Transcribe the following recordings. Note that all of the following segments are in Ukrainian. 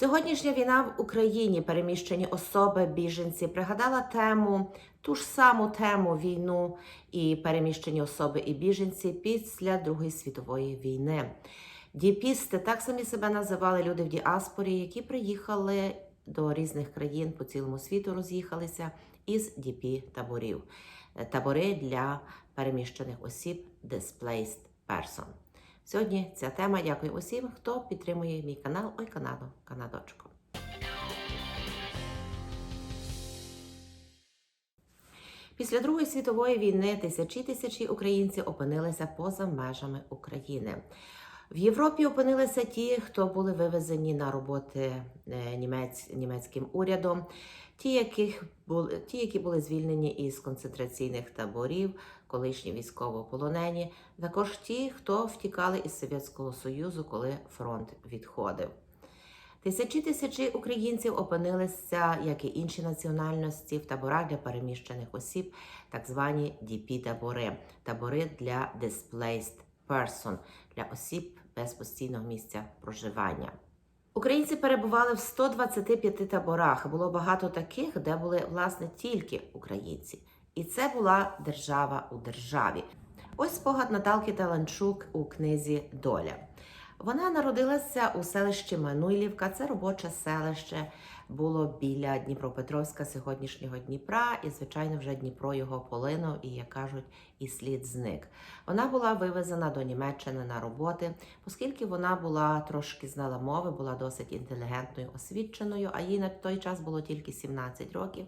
Сьогоднішня війна в Україні, переміщені особи, біженці, пригадала тему, ту ж саму тему війну і переміщені особи і біженці після Другої світової війни. Діпісти так самі себе називали люди в діаспорі, які приїхали до різних країн по цілому світу, роз'їхалися із діпі таборів. Табори для переміщених осіб Displaced Person. Сьогодні ця тема. Дякую усім, хто підтримує мій канал Ой Канаду, Канадочко. Після Другої світової війни тисячі тисячі українців опинилися поза межами України. В Європі опинилися ті, хто були вивезені на роботи е, німець, німецьким урядом, ті, яких були, ті, які були звільнені із концентраційних таборів, колишні військовополонені, також ті, хто втікали із Совєтського Союзу, коли фронт відходив. Тисячі тисячі українців опинилися, як і інші національності, в таборах для переміщених осіб, так звані dp табори табори для displaced person, для осіб без постійного місця проживання. Українці перебували в 125 таборах. Було багато таких, де були власне тільки українці. І це була держава у державі. Ось спогад Наталки Таланчук у книзі Доля. Вона народилася у селищі Мануйлівка, це робоче селище, було біля Дніпропетровська сьогоднішнього Дніпра, і, звичайно, вже Дніпро його полинув і, як кажуть, і слід зник. Вона була вивезена до Німеччини на роботи, оскільки вона була трошки знала мови, була досить інтелігентною, освіченою, а їй на той час було тільки 17 років.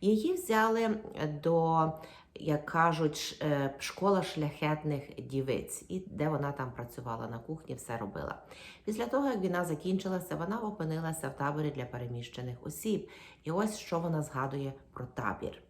Її взяли до як кажуть, е, школа шляхетних дівиць, і де вона там працювала на кухні, все робила. Після того, як війна закінчилася, вона опинилася в таборі для переміщених осіб. І ось що вона згадує про табір.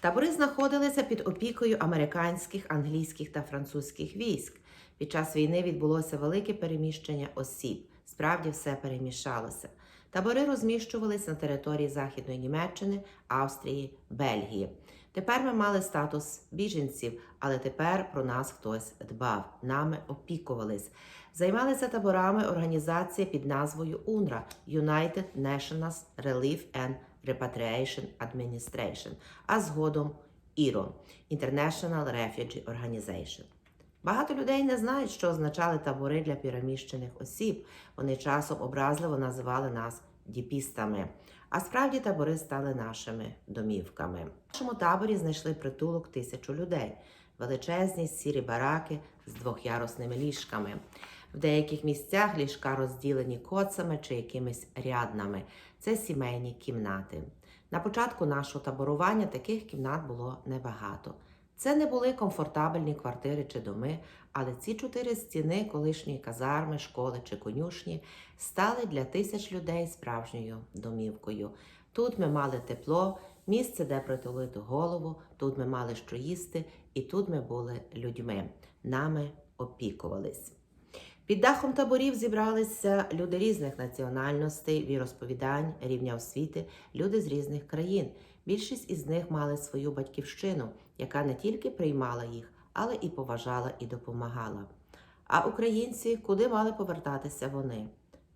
Табори знаходилися під опікою американських, англійських та французьких військ. Під час війни відбулося велике переміщення осіб. Справді все перемішалося. Табори розміщувалися на території Західної Німеччини, Австрії, Бельгії. Тепер ми мали статус біженців, але тепер про нас хтось дбав, нами опікувались. Займалися таборами організація під назвою UNRWA – United Nations Relief and Repatriation Administration, а згодом IRO – International Refugee Organization. Багато людей не знають, що означали табори для переміщених осіб. Вони часом образливо називали нас діпістами. А справді табори стали нашими домівками. В нашому таборі знайшли притулок тисячу людей, величезні сірі бараки з двохярусними ліжками. В деяких місцях ліжка розділені коцами чи якимись ряднами. Це сімейні кімнати. На початку нашого таборування таких кімнат було небагато. Це не були комфортабельні квартири чи доми, але ці чотири стіни колишньої казарми, школи чи конюшні стали для тисяч людей справжньою домівкою. Тут ми мали тепло, місце, де притулити голову, тут ми мали що їсти, і тут ми були людьми. Нами опікувались. Під дахом таборів зібралися люди різних національностей, віросповідань, рівня освіти, люди з різних країн. Більшість із них мали свою батьківщину, яка не тільки приймала їх, але і поважала і допомагала. А українці куди мали повертатися вони?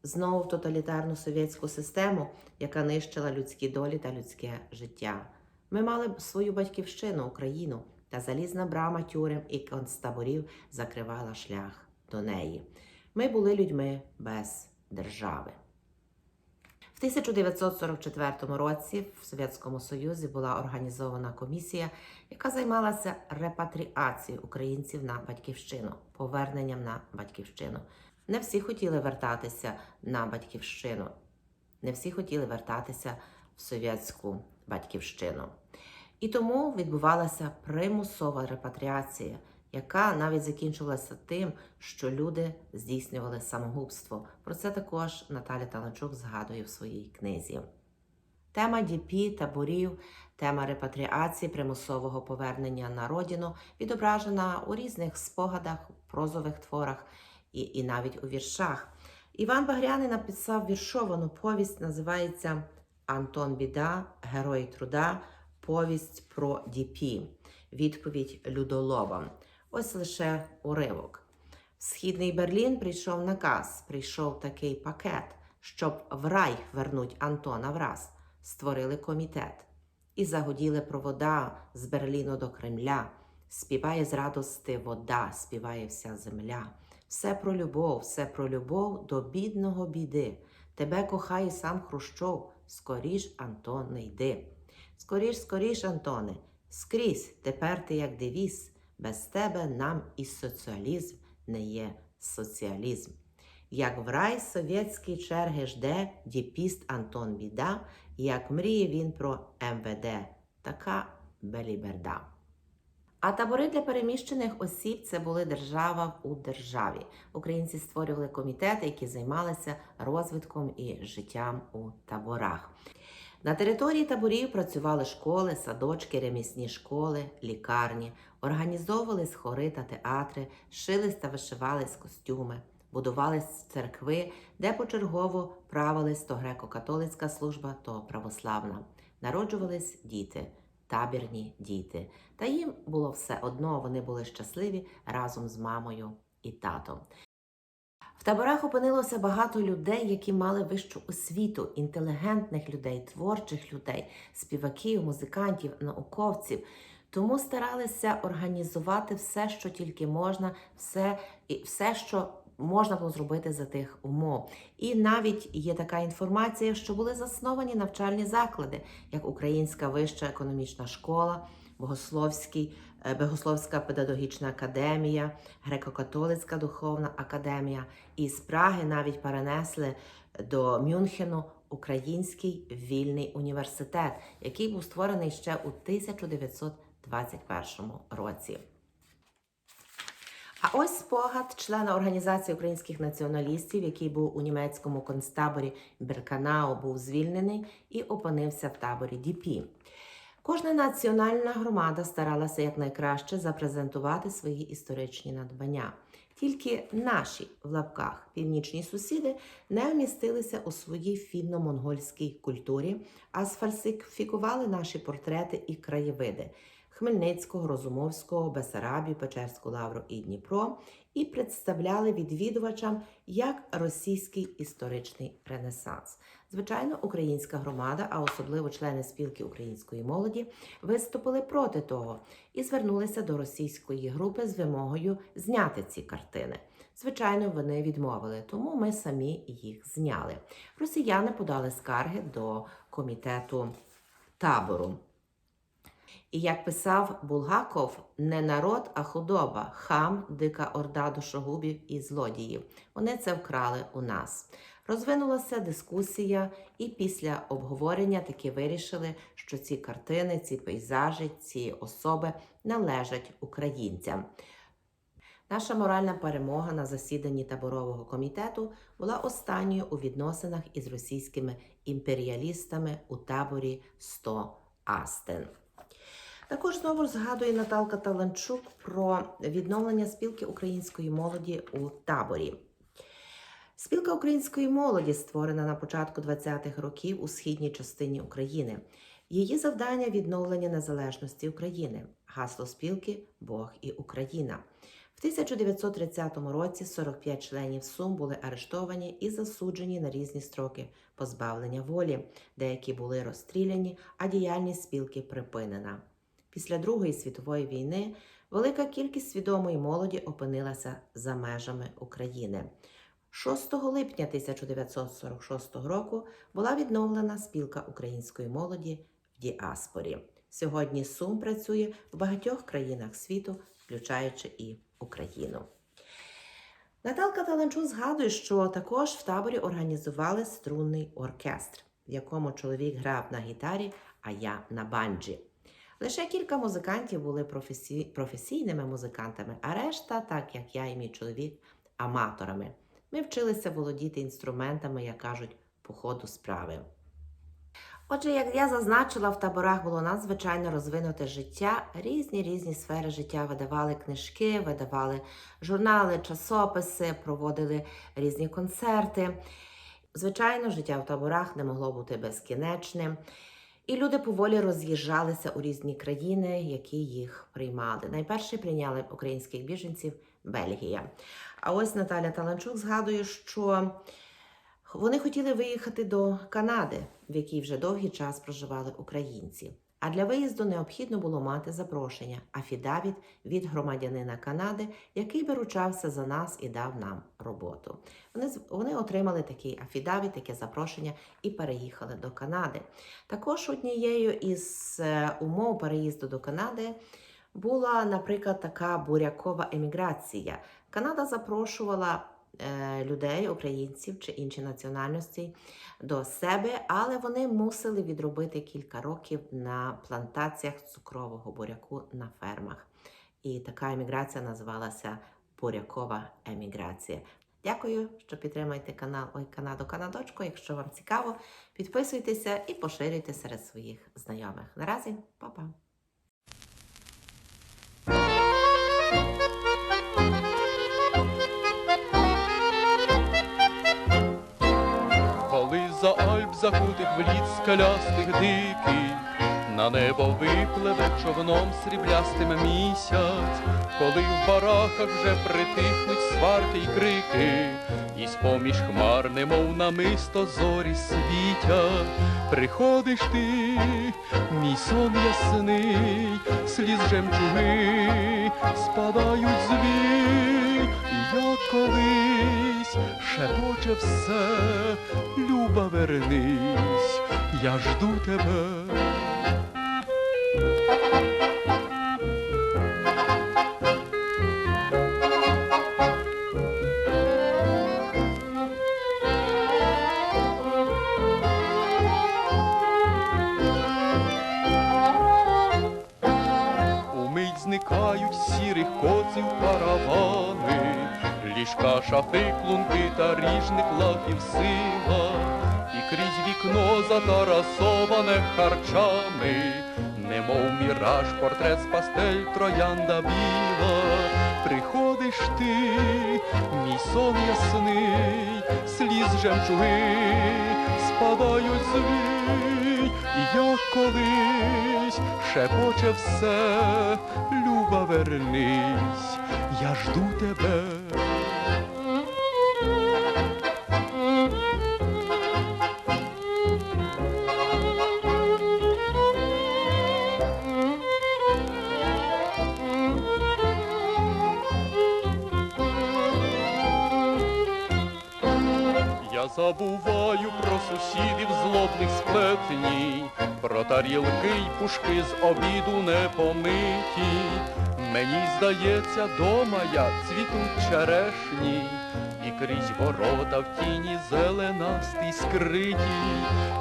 Знову в тоталітарну совєтську систему, яка нищила людські долі та людське життя. Ми мали свою батьківщину, Україну, та залізна брама тюрем і концтаборів закривала шлях до неї. Ми були людьми без держави. В 1944 році в Совєтському Союзі була організована комісія, яка займалася репатріацією українців на батьківщину, поверненням на батьківщину. Не всі хотіли вертатися на батьківщину, не всі хотіли вертатися в совєтську батьківщину. І тому відбувалася примусова репатріація, яка навіть закінчувалася тим, що люди здійснювали самогубство. Про це також Наталя Таланчук згадує в своїй книзі. Тема ДІПІ, таборів, тема репатріації, примусового повернення на родину відображена у різних спогадах, прозових творах і, і навіть у віршах. Іван Багряний написав віршовану повість, називається Антон Біда, Герой труда, повість про ДІПІ, відповідь людоловам. Ось лише уривок. В Східний Берлін прийшов наказ, прийшов такий пакет, щоб в рай вернуть Антона враз. Створили комітет і загуділи провода з Берліну до Кремля. Співає з радости вода, співає вся земля. Все про любов, все про любов до бідного біди. Тебе кохає сам Хрущов, скоріш, Антон, не йди. Скоріш, скоріш, Антоне, скрізь, тепер ти як девіз, без тебе нам і соціалізм не є соціалізм. Як в рай совєтський черги жде діпіст Антон Біда, як мріє він про МВД, така беліберда. А табори для переміщених осіб це були держава у державі. Українці створювали комітети, які займалися розвитком і життям у таборах. На території таборів працювали школи, садочки, ремісні школи, лікарні, організовувались хори та театри, шились та вишивались костюми, будувались церкви, де почергово правились то греко-католицька служба, то православна. Народжувались діти, табірні діти. Та їм було все одно, вони були щасливі разом з мамою і татом. Таборах опинилося багато людей, які мали вищу освіту, інтелігентних людей, творчих людей, співаків, музикантів, науковців. Тому старалися організувати все, що тільки можна, все, все, що можна було зробити за тих умов. І навіть є така інформація, що були засновані навчальні заклади, як Українська вища економічна школа, Богословський, Богословська педагогічна академія, Греко-католицька духовна академія. І з Праги навіть перенесли до Мюнхену Український вільний університет, який був створений ще у 1921 році. А ось спогад члена організації українських націоналістів, який був у німецькому концтаборі Берканау, був звільнений і опинився в таборі Діпі. Кожна національна громада старалася якнайкраще запрезентувати свої історичні надбання. Тільки наші в лапках північні сусіди не вмістилися у своїй фінно-монгольській культурі, а сфальсифікували наші портрети і краєвиди. Хмельницького, Розумовського, Бесарабію, Печерську Лавру і Дніпро і представляли відвідувачам як російський історичний ренесанс. Звичайно, українська громада, а особливо члени спілки української молоді, виступили проти того і звернулися до російської групи з вимогою зняти ці картини. Звичайно, вони відмовили, тому ми самі їх зняли. Росіяни подали скарги до комітету табору. І як писав Булгаков, не народ, а худоба, хам, дика орда душогубів і злодіїв. Вони це вкрали у нас. Розвинулася дискусія, і після обговорення таки вирішили, що ці картини, ці пейзажі, ці особи належать українцям. Наша моральна перемога на засіданні таборового комітету була останньою у відносинах із російськими імперіалістами у таборі 100 Астен. Також знову згадує Наталка Таланчук про відновлення спілки української молоді у таборі. Спілка української молоді створена на початку 20-х років у східній частині України. Її завдання відновлення незалежності України. Гасло спілки Бог і Україна. В 1930 році 45 членів Сум були арештовані і засуджені на різні строки позбавлення волі. Деякі були розстріляні, а діяльність спілки припинена. Після Другої світової війни велика кількість свідомої молоді опинилася за межами України. 6 липня 1946 року була відновлена спілка української молоді в діаспорі. Сьогодні Сум працює в багатьох країнах світу, включаючи і Україну. Наталка Таланчук згадує, що також в таборі організували струнний оркестр, в якому чоловік грав на гітарі, а я на банджі. Лише кілька музикантів були професі... професійними музикантами, а решта, так як я і мій чоловік, аматорами. Ми вчилися володіти інструментами, як кажуть, по ходу справи. Отже, як я зазначила, в таборах було надзвичайно розвинуте життя. Різні різні сфери життя видавали книжки, видавали журнали, часописи, проводили різні концерти. Звичайно, життя в таборах не могло бути безкінечним. І люди поволі роз'їжджалися у різні країни, які їх приймали. Найперше прийняли українських біженців Бельгія. А ось Наталя Таланчук згадує, що вони хотіли виїхати до Канади, в якій вже довгий час проживали українці. А для виїзду необхідно було мати запрошення афідавіт від громадянина Канади, який би ручався за нас і дав нам роботу. Вони, вони отримали такий афідавіт, таке запрошення і переїхали до Канади. Також однією із е, умов переїзду до Канади була, наприклад, така бурякова еміграція. Канада запрошувала людей, українців чи інші національності до себе, але вони мусили відробити кілька років на плантаціях цукрового буряку на фермах. І така еміграція називалася бурякова еміграція. Дякую, що підтримуєте канал Ой Канаду Канадочку. Якщо вам цікаво, підписуйтеся і поширюйте серед своїх знайомих. Наразі, па-па! Закутих в лід скелястих диких, на небо випливе човном сріблястим місяць, коли в бараках вже притихнуть сварки й крики, і з-поміж хмар, немов намисто зорі світять, приходиш ти, мій сон ясний, сліз жемчуги спадають звій, як колись шепоче все, люба вернись, я жду тебе. Шафи, клунки та ріжних лахів сила, і крізь вікно затарасоване харчами, немов міраж, портрет з пастель троянда біла. Приходиш ти, мій сон ясний, сліз жемчуги спадають звій, і як колись шепоче все, люба вернись, я жду тебе. Забуваю про сусідів злобних сплетні, про тарілки й пушки з обіду не помиті. Мені здається, дома я цвітуть черешні, і крізь ворота в тіні зеленастий скриті.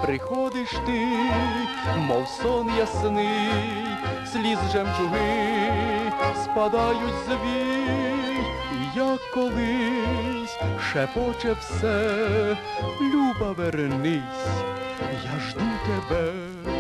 Приходиш ти, мов сон ясний, сліз жемчуги спадають звій, і як колись шепоче все, люба вернись, я жду тебе.